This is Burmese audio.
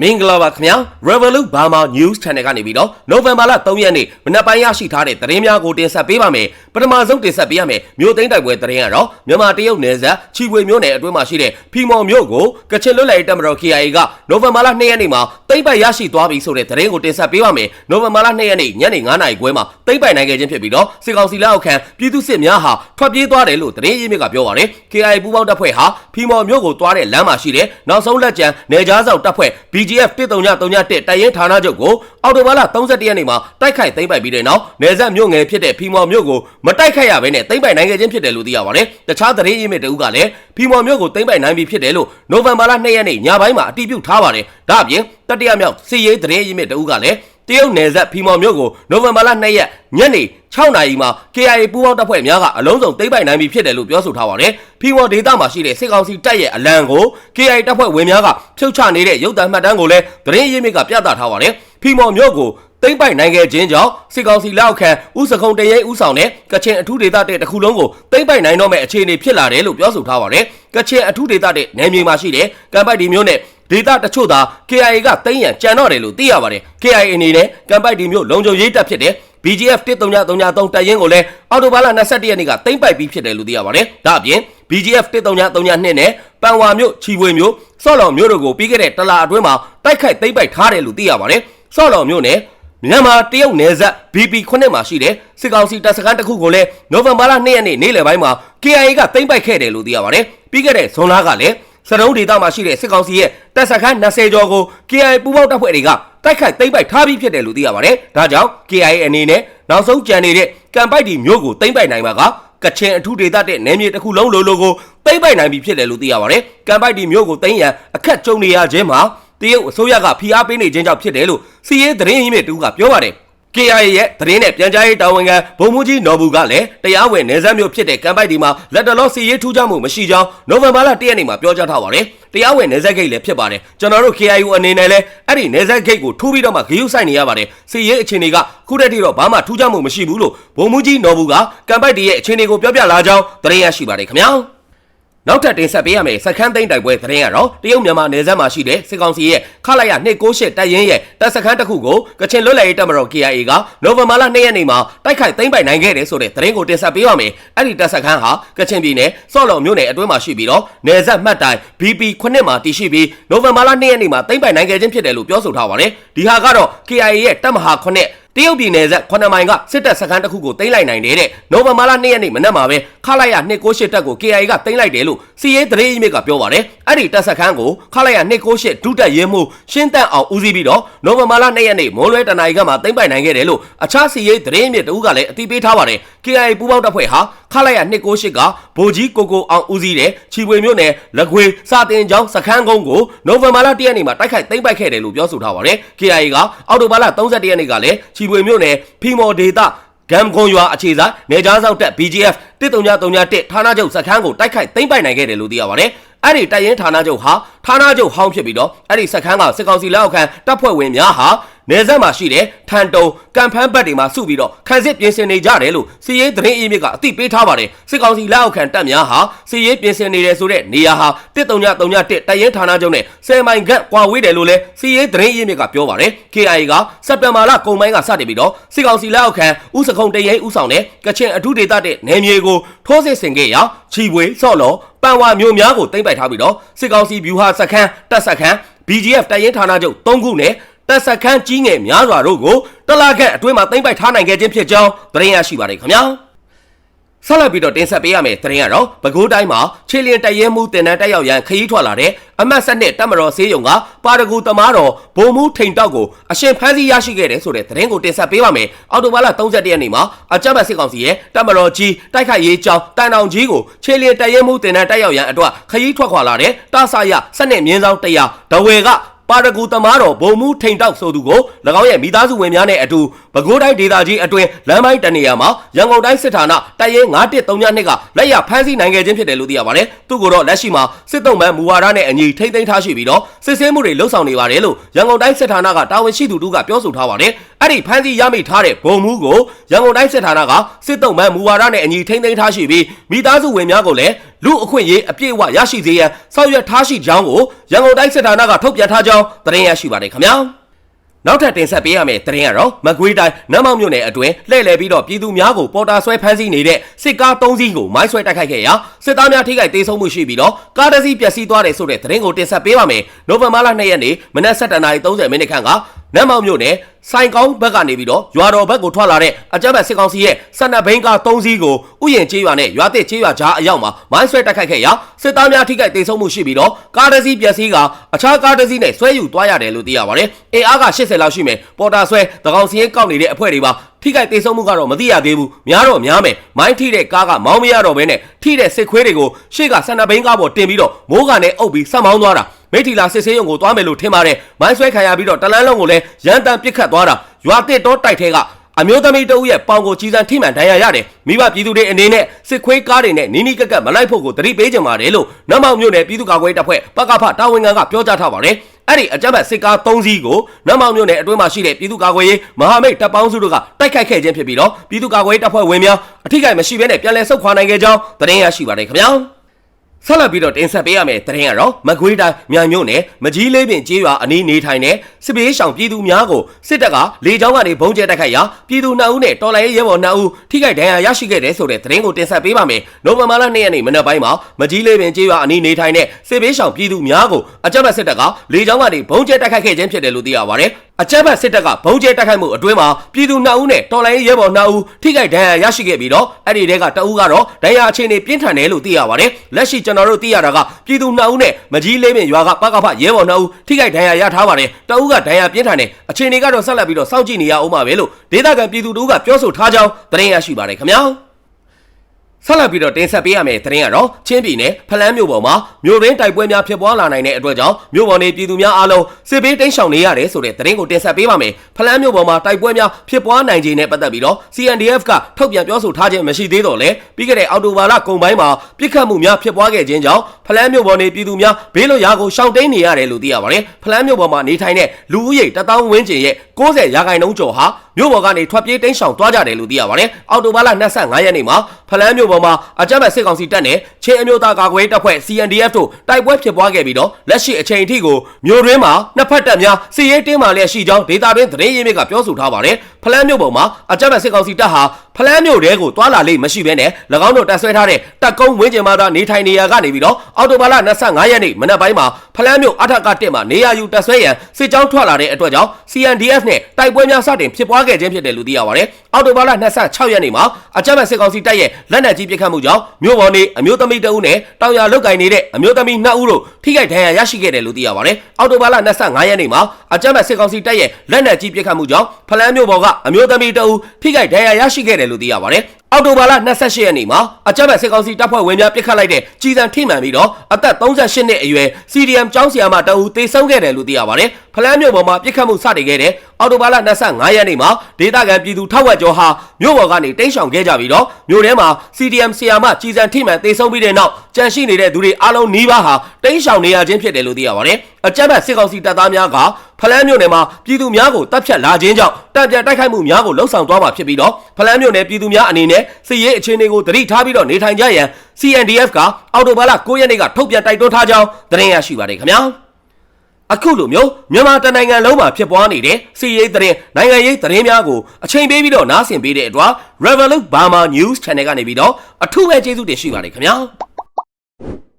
မင်္ဂလာပါခင်ဗျာ Revolut Burma News Channel ကနေပြီးတော့နိုဝင်ဘာလ3ရက်နေ့မနက်ပိုင်းရရှိထားတဲ့သတင်းများကိုတင်ဆက်ပေးပါမယ်ပထမဆုံးတင်ဆက်ပေးရမယ်မြို့သိမ်းတိုက်ပွဲသတင်းကတော့မြန်မာတရုတ်နယ်စပ်ချီပွေမြို့နယ်အတွင်းမှာရှိတဲ့ဖီမော်မြို့ကိုကချင်လွတ်လပ်ရေးတပ်မတော် KIA ကနိုဝင်ဘာလ2ရက်နေ့မှာသိမ်းပိုက်ရရှိသွားပြီဆိုတဲ့သတင်းကိုတင်ဆက်ပေးပါမယ်နိုဝင်ဘာလ2ရက်နေ့ညနေ9:00နာရီခွဲမှာသိမ်းပိုက်နိုင်ခဲ့ခြင်းဖြစ်ပြီးတော့စစ်ကောင်စီလက်အောက်ခံပြည်သူစစ်များဟာထွက်ပြေးသွားတယ်လို့သတင်းရင်းမြစ်ကပြောပါတယ် KIA ပူးပေါင်းတပ်ဖွဲ့ဟာဖီမော်မြို့ကိုသွားတဲ့လမ်းမှာရှိတဲ့နောက်ဆုံးလက်ကျန်နယ်ကြားဆောင်တပ်ဖွဲ့ BGF 13931တပ်ရင်းဌာနချုပ်ကိုအော်တိုဘာလ31ရက်နေ့မှာတိုက်ခိုက်သိမ်းပိုက်ပြီးတဲ့နောက်နယ်စပ်မြို့ငယ်ဖြစ်တဲ့ဖီမော်မြို့ကိုမတိုက်ခိုက်ရဘဲနဲ့သိမ်းပိုက်နိုင်ခဲ့ခြင်းဖြစ်တယ်လို့သိရပါတယ်။တခြားသတင်းရင်းမြစ်တဦးကလည်းဖီမော်မြို့ကိုသိမ်းပိုက်နိုင်ပြီဖြစ်တယ်လို့နိုဝင်ဘာလ2ရက်နေ့ညပိုင်းမှာအတည်ပြုထားပါတယ်။ဒါ့အပြင်တတိယမြောက်စီရေးသတင်းရင်းမြစ်တဦးကလည်း တရုတ်နယ်စပ်ဖီမော်မြို့ကိုနိုဝင်ဘာလ2ရက်ညနေ6နာရီမှာ KIA ပူးပေါင်းတပ်ဖွဲ့များကအလုံးစုံသိမ်းပိုက်နိုင်ပြီဖြစ်တယ်လို့ပြောဆိုထားပါတယ်။ဖီမော်ဒေသမှာရှိတဲ့စစ်ကောင်စီတပ်ရဲ့အလံကို KIA တပ်ဖွဲ့ဝင်များကဖြုတ်ချနေတဲ့ရုပ်သံမှတ်တမ်းကိုလည်းသတင်းရင်းမြစ်ကပြသထားပါတယ်။ဖီမော်မြို့ကိုသိမ့်ပိုက်နိုင်ခဲ့ခြင်းကြောင့်စစ်ကောင်စီလက်အောက်ခံဥစကုံတရဲဥဆောင်တဲ့ကချင်အထူးဒေသတဲ့တစ်ခုလုံးကိုသိမ့်ပိုက်နိုင်တော့မဲ့အခြေအနေဖြစ်လာတယ်လို့ပြောဆိုထားပါတယ်။ကချင်အထူးဒေသတဲ့နယ်မြေမှာရှိတဲ့ကံပိုက်ဒီမျိုးနဲ့ ဒေသတချို့သာ KIA ကသိမ်းရန်ကြံတော့တယ်လို့သိရပါတယ်။ KIA အနေနဲ့ကံပိုက်ဒီမျိုးလုံခြုံရေးတပ်ဖြစ်တဲ့ BGF 13333တပ်ရင်းကိုလည်းအော်တိုဘာလ21ရက်နေ့ကသိမ်းပိုက်ပြီးဖြစ်တယ်လို့သိရပါတယ်။ဒါအပြင် BGF 13332နဲ့ပန်ဝါမြို့ချီဝေမြို့စော့လော်မြို့တို့ကိုပြီးခဲ့တဲ့တလအတွင်းမှာတိုက်ခိုက်သိမ်းပိုက်ထားတယ်လို့သိရပါတယ်။စော့လော်မြို့နယ်မြန်မာတရုတ်နယ်စပ် BP ခုနှစ်မှာရှိတဲ့စစ်ကောင်စီတပ်စခန်းတစ်ခုကိုလည်းနိုဝင်ဘာလ2ရက်နေ့နေ့လယ်ပိုင်းမှာ KIA ကသိမ်းပိုက်ခဲ့တယ်လို့သိရပါတယ်။ပြီးခဲ့တဲ့ဇွန်လကလည်းစရုံးဒေသမှာရှိတဲ့စစ်ကောင်စီရဲ့ တပ်စခန်း20ကျော်ကို KIA ပူးပေါင်းတပ်ဖွဲ့တွေကတိုက်ခိုက်သိမ်းပိုက်ထားပြီးဖြစ်တယ်လို့သိရပါတယ်။ဒါကြောင့် KIA အနေနဲ့နောက်ဆုံးကြံနေတဲ့ကံပိုက်ဒီမျိုးကိုသိမ်းပိုက်နိုင်မှာကကချင်အထူးဒေသတဲ့နယ်မြေတစ်ခုလုံးလိုလိုကိုသိမ်းပိုက်နိုင်ပြီဖြစ်တယ်လို့သိရပါတယ်။ကံပိုက်ဒီမျိုးကိုသိမ်းရန်အခက်ကြုံနေရခြင်းမှာတရုတ်အစိုးရကဖိအားပေးနေခြင်းကြောင့်ဖြစ်တယ်လို့စီရေးသတင်းရင်းမြစ်တူကပြောပါတယ်။ KIA ရဲ့သတင်းနဲ့ပြန်ကြားရေးတာဝန်ခံဗိုလ်မှူးကြီးနော်ဘူးကလည်းတရားဝင်နေဆက်မျိုးဖြစ်တဲ့ကမ်ပိုက်ဒီမှာလက်တလောစီရေးထူးခြားမှုမရှိကြောင်းနိုဝင်ဘာလ၁ရက်နေ့မှာပြောကြားထားပါတယ်။တရားဝင်နေဆက်ဂိတ်လည်းဖြစ်ပါတယ်။ကျွန်တော်တို့ KIU အနေနဲ့လည်းအဲ့ဒီနေဆက်ဂိတ်ကိုထူးပြီးတော့မှဂရုစိုက်နေရပါတယ်။စီရေးအခြေအနေကခုတည်းတည်းတော့ဘာမှထူးခြားမှုမရှိဘူးလို့ဗိုလ်မှူးကြီးနော်ဘူးကကမ်ပိုက်ဒီရဲ့အခြေအနေကိုပြောပြလာကြောင်းသတင်းရရှိပါတယ်ခင်ဗျာ။ နောက်ထပ်တင်ဆက်ပေးရမယ့်စခန်းသိမ်းတိုက်ပွဲသတင်းကတော့တရုတ်မြန်မာနယ်စပ်မှာရှိတဲ့စစ်ကောင်စီရဲ့ခလာရ298တပ်ရင်းရဲ့တပ်စခန်းတစ်ခုကိုကချင်လွတ်လပ်ရေးတပ်မတော် KIA ကနိုဝင်ဘာလ2ရက်နေ့မှာတိုက်ခိုက်သိမ်းပိုက်နိုင်ခဲ့တယ်ဆိုတဲ့သတင်းကိုတင်ဆက်ပေးရမယ်။အဲ့ဒီတပ်စခန်းဟာကချင်ပြည်နယ်စော့လော်မြို့နယ်အတွင်းမှာရှိပြီးတော့နယ်စပ်မှတ်တိုင် BP ခုနှစ်မှာတည်ရှိပြီးနိုဝင်ဘာလ2ရက်နေ့မှာသိမ်းပိုက်နိုင်ခဲ့ခြင်းဖြစ်တယ်လို့ပြောဆိုထားပါတယ်။ဒီဟာကတော့ KIA ရဲ့တပ်မဟာခုနှစ် တရုတ်ပြည်နယ်ဆက်9မိုင်ကစစ်တပ်စခန်းတစ်ခုကိုသိမ်းလိုက်နိုင်တယ်တဲ့နိုဝင်ဘာလ2ရက်နေ့မနက်မှာပဲခလာရ298တပ်ကို KIA ကသိမ်းလိုက်တယ်လို့စီရေးသတင်းအီးမေကပြောပါတယ်အဲ့ဒီတပ်စခန်းကိုခလာရ298ဒုတပ်ရဲမှုရှင်းတန့်အောင်ဦးစီးပြီးတော့နိုဝင်ဘာလ2ရက်နေ့မိုးလွဲတနာရီကမှသိမ်းပိုက်နိုင်ခဲ့တယ်လို့အခြားစီရေးသတင်းအီးမေတဦးကလည်းအသိပေးထားပါတယ် KIA ပူးပေါင်းတပ်ဖွဲ့ဟာ ခလာရ298ကဗိုလ်ကြီးကိုကိုအောင်ဦးစီးတဲ့ချီပွေမြို့နယ်လက်ခွေစာတင်ကျောင်းစခန်းကုန်းကိုနိုဝင်ဘာလ1ရက်နေ့မှာတိုက်ခိုက်သိမ်းပိုက်ခဲ့တယ်လို့ပြောဆိုထားပါတယ် KIA ကအောက်တိုဘာလ31ရက်နေ့ကလည်းချီပွေမြို့နယ်ဖီမော်ဒေတာဂမ်ခွန်ရွာအခြေဆိုင်နေကြားဆောက်တက် BGF 13331ဌာနချုပ်စခန်းကိုတိုက်ခိုက်သိမ်းပိုက်နိုင်ခဲ့တယ်လို့သိရပါတယ်။အဲ့ဒီတိုက်ရင်ဌာနချုပ်ဟာဌာနချုပ်ဟောင်းဖြစ်ပြီးတော့အဲ့ဒီစခန်းကစစ်ကောင်စီလက်အောက်ခံတပ်ဖွဲ့ဝင်များဟာနေဆက်မှာရှိတဲ့ထန်တုံကံဖန်းဘက်တွေမှာစုပြီးတော့ခန်းစစ်ပြင်ဆင်နေကြတယ်လို့စီရေးသတင်းအီးမြစ်ကအသိပေးထားပါတယ်စစ်ကောင်စီလက်အောက်ခံတပ်များဟာစီရေးပြင်ဆင်နေတယ်ဆိုတဲ့နေရာဟာ13331တိုက်ရင်ဌာနချုပ်နဲ့10မိုင်ခန့်ကွာဝေးတယ်လို့လည်းစီရေးသတင်းအီးမြစ်ကပြောပါတယ် KIA ကစက်တင်ဘာလကုန်ပိုင်းကစတင်ပြီးတော့စစ်ကောင်စီလက်အောက်ခံဥစခုံတရဲဥဆောင်တဲ့ကချင်အထူးဒေသတဲ့နယ်မြေကိုထိုးစစ်ဆင်ခဲ့ရာချီပွေစော့လော်ပန်ဝါမြို့များကိုသိမ်းပိုက်ထားပြီးတော့စစ်ကောင်စီဗျူဟာစခန်းတပ်စခန်း BGF တိုက်ရင်ဌာနချုပ်၃ခုနဲ့တပ်စခန်းကြီးငယ်များစွာတို့ကိုတလခန့်အတွင်းမှာသိမ်းပိုက်ထားနိုင်ခဲ့ခြင်းဖြစ်ကြောင်းသတင်းရရှိပါတယ်ခင်ဗျာ ဆက်လက်ပြီးတော့တင်ဆက်ပေးရမယ့်သတင်းကတော့ပဲခူးတိုင်းမှာခြေလျင်တရဲမှုတင်တန်းတက်ရောက်ရန်ခရီးထွက်လာတဲ့အမတ်ဆက်နဲ့တပ်မတော်ဆေးရုံကပါရဂူသမားတော်ဘုံမှုထိန်တောက်ကိုအရှင်ဖမ်းဆီးရရှိခဲ့တယ်ဆိုတဲ့သတင်းကိုတင်ဆက်ပေးပါမယ်။အော်တိုဘာလ31ရက်နေ့မှာအကြမ်းဖက်စစ်ကောင်စီရဲ့တပ်မတော်ကြီးတိုက်ခိုက်ရေးကြောင်းတန်တောင်ကြီးကိုခြေလျင်တရဲမှုတင်တန်းတက်ရောက်ရန်အတွက်ခရီးထွက်ခွာလာတဲ့တာဆာရစနစ်မြင်းဆောင်တရားဒဝေက ပါရဂူသမားတော်ဘုံမှုထိန်တောက်ဆိုသူကို၎င်းရဲ့မိသားစုဝင်များနဲ့အတူပဲခူးတိုင်းဒေသကြီးအတွင်းလမ်းပိုင်းတနေရာမှာရန်ကုန်တိုင်းစစ်ဌာနတိုက်ရဲ9132ကလက်ရဖမ်းဆီးနိုင်ခဲ့ခြင်းဖြစ်တယ်လို့သိရပါတယ်။သူ့ကိုတော့လက်ရှိမှာစစ်တုံးမှန်မူဝါဒနဲ့အညီထိမ့်သိမ်းထားရှိပြီးတော့စစ်ဆေးမှုတွေလှုပ်ဆောင်နေပါတယ်လို့ရန်ကုန်တိုင်းစစ်ဌာနကတာဝန်ရှိသူတို့ကပြောဆိုထားပါတယ်။ အဲ့ဒီဖမ်းဆီးရမိထားတဲ့ဘုံမှုကိုရန်ကုန်တိုင်းစစ်ဌာနကစစ်တုံးမှန်မူဝါဒနဲ့အညီထိန်းသိမ်းထားရှိပြီးမိသားစုဝင်များကိုလည်းလူအခွင့်အရေးအပြည့်အဝရရှိစေရန်ဆောင်ရွက်ထားရှိကြောင်းကိုရန်ကုန်တိုင်းစစ်ဌာနကထုတ်ပြန်ထားကြောင်းသတင်းရရှိပါတယ်ခင်ဗျာနောက်ထပ်တင်ဆက်ပေးရမယ့်သတင်းကတော့မကွေးတိုင်းနမ်းမောက်မြို့နယ်အတွင်းလှည့်လည်ပြီးတော့ပြည်သူများကိုပေါ်တာဆွဲဖမ်းဆီးနေတဲ့စစ်ကား၃စီးကိုမိုင်းဆွဲတိုက်ခိုက်ခဲ့ရာစစ်သားများထိခိုက်ဒေဆုံးမှုရှိပြီးတော့ကားတစ်စီးပျက်စီးသွားတယ်ဆိုတဲ့သတင်းကိုတင်ဆက်ပေးပါမယ်။နိုဝင်ဘာလ2ရက်နေ့မနက်7:30မိနစ်ခန့်က နမ်းမောက်မြို့နယ်စိုင်ကောင်းဘက်ကနေပြီးတော့ရွာတော်ဘက်ကိုထွက်လာတဲ့အကြမ်းဖက်စစ်ကောင်စီရဲ့စနက်ဘိန်းကား၃စီးကိုဥယျင်ကျေးရွာနဲ့ရွာတစ်ကျေးရွာကြားအရောက်မှာမိုင်းဆွဲတိုက်ခိုက်ခဲ့ရာစစ်သားများထိခိုက်ဒေဆုံးမှုရှိပြီးတော့ကားတစ်စီးပျက်စီးကအခြားကားတစ်စီးနဲ့ဆွဲယူသွားရတယ်လို့သိရပါတယ်။အင်အားက80လောက်ရှိမယ်ပေါ်တာဆွဲတကောင်စီရင်ကောက်နေတဲ့အဖွဲ့တွေပါထိခိုက်ဒေဆုံးမှုကတော့မသိရသေးဘူးများတော့များမယ်မိုင်းထိတဲ့ကားကမောင်းမရတော့ဘဲနဲ့ထိတဲ့စစ်ခွေးတွေကိုရှေ့ကစနက်ဘိန်းကားပေါ်တင်ပြီးတော့မိုးကန်နဲ့အုပ်ပြီးဆက်မောင်းသွားတာ မိထီလာစစ်ဆေးရုံကိုသွားမယ်လို့ထင်ပါတယ်မိုင်းဆွဲခံရပြီးတော့တလန်းလုံးကိုလည်းရန်တမ်းပစ်ခတ်သွားတာရွာတစ်တော့တိုက်ထဲကအမျိုးသမီးတဦးရဲ့ပေါင်ကိုကြီးစံထိမှန်ဒဏ်ရာရတယ်မိဘပြည်သူတွေအနေနဲ့စစ်ခွေးကားတွေနဲ့နီးနီးကက်ကက်မလိုက်ဖို့ကိုတတိပေးကြပါတယ်လို့နမောင်မြို့နယ်ပြည်သူ့ကာကွယ်တပ်ဖွဲ့ပကဖတာဝန်ခံကပြောကြားထားပါတယ်အဲ့ဒီအကြမ်းဖက်စစ်ကား၃စီးကိုနမောင်မြို့နယ်အတွင်းမှာရှိတဲ့ပြည်သူ့ကာကွယ်ရေးမဟာမိတ်တပ်ပေါင်းစုတို့ကတိုက်ခိုက်ခဲ့ခြင်းဖြစ်ပြီးတော့ပြည်သူ့ကာကွယ်ရေးတပ်ဖွဲ့ဝင်များအထိကိမရှိဘဲနဲ့ပြန်လည်ဆုတ်ခွာနိုင်ခဲ့ကြောင်းသတင်းရရှိပါတယ်ခင်ဗျာ ဆက်လက်ပြီးတော့တင်ဆက်ပေးရမယ့်သတင်းကတော့မကွေးတိုင်းမြန်မြို့နယ်မကြီးလေးပင်ကျေးရွာအနီးနေထိုင်တဲ့ စစ်ပေးရှောင်ပြည်သူများကိုစစ်တပ်ကလေကြောင်းကနေဘုံကျဲတိုက်ခိုက်ရာပြည်သူ2ဦးနဲ့တော်လိုင်းရဲဘော်2ဦးထိခိုက်ဒဏ်ရာရရှိခဲ့တဲ့ဆိုတဲ့သတင်းကိုတင်ဆက်ပေးပါမယ်။နိုဝင်ဘာလ2ရက်နေ့မနက်ပိုင်းမှာမကြီးလေးပင်ကျေးရွာအနီးနေထိုင်တဲ့စစ်ပေးရှောင်ပြည်သူများကိုအကြမ်းဖက်စစ်တပ်ကလေကြောင်းကနေဘုံကျဲတိုက်ခိုက်ခဲ့ခြင်းဖြစ်တယ်လို့သိရပါတယ်။အကြမ်းဖက်စစ်တပ်ကဘုံကျဲတိုက်ခိုက်မှုအတွင်းမှာပြည်သူ2ဦးနဲ့တော်လိုင်းရဲဘော်2ဦးထိခိုက်ဒဏ်ရာရရှိခဲ့ပြီးတော့အဲ့ဒီတဲက2ဦးကတော့ဒဏ်ရာအခြေအနေပြင်းထန်တယ်လို့သိရပါတယ်။လက်ရှိကျွန်တော်တို့သိရတာကပြည်သူ2ဦးနဲ့မကြီးလေးပင်ရွာကပကဖရဲဘော်2ဦးထိခိုက်ဒဏ်ရာရထားပါတယ်။တဦးကဒဏ်ရာပြင်းထန်တယ်အခြေအနေကတော့ဆက်လက်ပြီးတော့စောင့်ကြည့်နေရအောင်ပါပဲလို့ဒေသခံပြည်သူတို့ကပြောဆိုထားကြောင်းသတင်းရရှိပါတယ်ခင်ဗျာ။ ဆက်လက်ပြီးတော့တင်ဆက်ပေးရမယ့်သတင်းကတော့ချင်းပြည်နယ်ဖလန်းမြို့ပေါ်မှာမြို့ရင်းတိုက်ပွဲများဖြစ်ပွားလာနိုင်တဲ့အတွက်ကြောင့်မြို့ပေါ်နေပြည်သူများအားလုံးစစ်ဘေးတိမ်းရှောင်နေရတယ်ဆိုတဲ့သတင်းကိုတင်ဆက်ပေးပါမယ်။ဖလန်းမြို့ပေါ်မှာတိုက်ပွဲများဖြစ်ပွားနိုင်ခြင်းနဲ့ပတ်သက်ပြီးတော့ CNDF ကထုတ်ပြန်ပြောဆိုထားခြင်းမရှိသေးတော့လေပြီးခဲ့တဲ့အောက်တိုဘာလကုန်ပိုင်းမှာပြစ်ခတ်မှုများဖြစ်ပွားခဲ့ခြင်းကြောင့်ဖလန်းမြို့ပေါ်နေပြည်သူများဘေးလွတ်ရာကိုရှောင်တိန်နေရတယ်လို့သိရပါတယ်။ဖလန်းမြို့ပေါ်မှာနေထိုင်တဲ့လူဦးရေတသောင်းဝန်းကျင်ရဲ့60ရာခိုင်နှုန်းကျော်ဟာမြို့ပေါ်ကနေထွက်ပြေးတိမ်းရှောင်သွားကြတယ်လို့သိရပါတယ်။အောက်တိုဘာလ25ရက်နေ့မှာဖလန်းမြို့ပေါ်မှာအကြမ်းဖက်စစ်ကောင်စီတပ်နဲ့ချင်းအမျိုးသားကာကွယ်တပ်ဖွဲ့ CNDF တို့တိုက်ပွဲဖြစ်ပွားခဲ့ပြီးတော့လက်ရှိအချိန်အထိကိုမြို့တွင်းမှာနှစ်ဖက်တပ်များစစ်ရေးတင်းမာလျက်ရှိကြောင်းဒေတာတွင်သတင်းရင်းမြစ်ကပြောဆိုထားပါတယ်။ဖလန်းမြို့ပေါ်မှာအကြမ်းဖက်စစ်ကောင်စီတပ်ဟာဖလန်းမြို့တဲကိုတွာလာလိမ့်မရှိဘဲနဲ့၎င်းတို့တပ်ဆွဲထားတဲ့တပ်ကုန်းဝင်းကျင်မှာသာနေထိုင်နေရကနေပြီးတော့အော်တိုဘာလ25ရက်နေ့မနက်ပိုင်းမှာဖလန်းမြို့အထက်ကတက်မှာနေရယူတပ်ဆွဲရန်စစ်ကြောင်းထွက်လာတဲ့အတွက်ကြောင့် CNDF နဲ့တိုက်ပွဲများစတင်ဖြစ်ပွားခဲ့ခြင်းဖြစ်တယ်လို့သိရပါတယ်။အော်တိုဘာလ26ရက်နေ့မှာအကြမ်းဖက်စစ်ကောင်စီတပ်ရဲ့လက်နက်ကြီးပစ်ခတ်မှုကြောင့်မြို့ပေါ်နေအမျိုးသမီးတဦးနဲ့တောင်ရလုတ်ကင်နေတဲ့အမျိုးသမီး2ဦးတို့ထိခိုက်ဒဏ်ရာရရှိခဲ့တယ်လို့သိရပါတယ်။အော်တိုဘာလ25ရက်နေ့မှာအကြမ်းဖက်စစ်ကောင်စီတပ်ရဲ့လက်နက်ကြီးပစ်ခတ်မှုကြောင့်ဖလန်းမြို့ပေါ်ကအမျိုးသမီးတဦးထိခိုက်ဒဏ်ရာရရှိခဲ့တယ်လို့သိရပါတယ်။ အော်တိုဘာလ28ရက်နေ့မှာအကြမ်းဖက်စစ်ကောင်စီတပ်ဖွဲ့ဝင်များပစ်ခတ်လိုက်တဲ့ကြီးစံထိမှန်ပြီးတော့အသက်38နှစ်အရွယ် CDM ကျောင်းဆရာမတအူသေဆုံးခဲ့တယ်လို့သိရပါတယ်။ဖလန်းမြို့ပေါ်မှာပစ်ခတ်မှုစတင်ခဲ့တဲ့အော်တိုဘာလ25ရက်နေ့မှာဒေသခံပြည်သူထောက်ဝက်ကျော်ဟာမြို့ပေါ်ကနေတိမ်းရှောင်ခဲ့ကြပြီးတော့မြို့ထဲမှာ CDM ဆရာမကြီးစံထိမှန်သေဆုံးပြီးတဲ့နောက်ကြန့်ရှိနေတဲ့သူတွေအားလုံးနီးပါးဟာတိမ်းရှောင်နေရခြင်းဖြစ်တယ်လို့သိရပါတယ်။အကြမ်းဖက်စစ်ကောင်စီတပ်သားများကဖလန်းမြို့နယ်မှာပြည်သူများကိုတပ်ဖြတ်လာခြင်းကြောင့်တပ်ပြတ်တိုက်ခိုက်မှုများကိုလှုံ့ဆော်သွားမှာဖြစ်ပြီးတော့ဖလန်းမြို့နယ်ပြည်သူများအနေနဲ့စစ်ရေးအခြေအနေကိုသတိထားပြီးတော့နေထိုင်ကြရန် CNDF ကအော်တိုဘာလ9ရက်နေ့ကထုတ်ပြန်တိုက်တွန်းထားကြောင်းသတင်းရရှိပါတယ်ခင်ဗျာအခုလိုမျိုးမြန်မာတနိုင်ငံလုံးမှာဖြစ်ပွားနေတဲ့စီးရေးသတင်းနိုင်ငံရေးသတင်းများကိုအချိန်ပေးပြီးတော့နားဆင်ပေးတဲ့အတွက် Revolut Burma News Channel ကနေပြီးတော့အထူးပဲကျေးဇူးတင်ရှိပါတယ်ခင်ဗျာ you.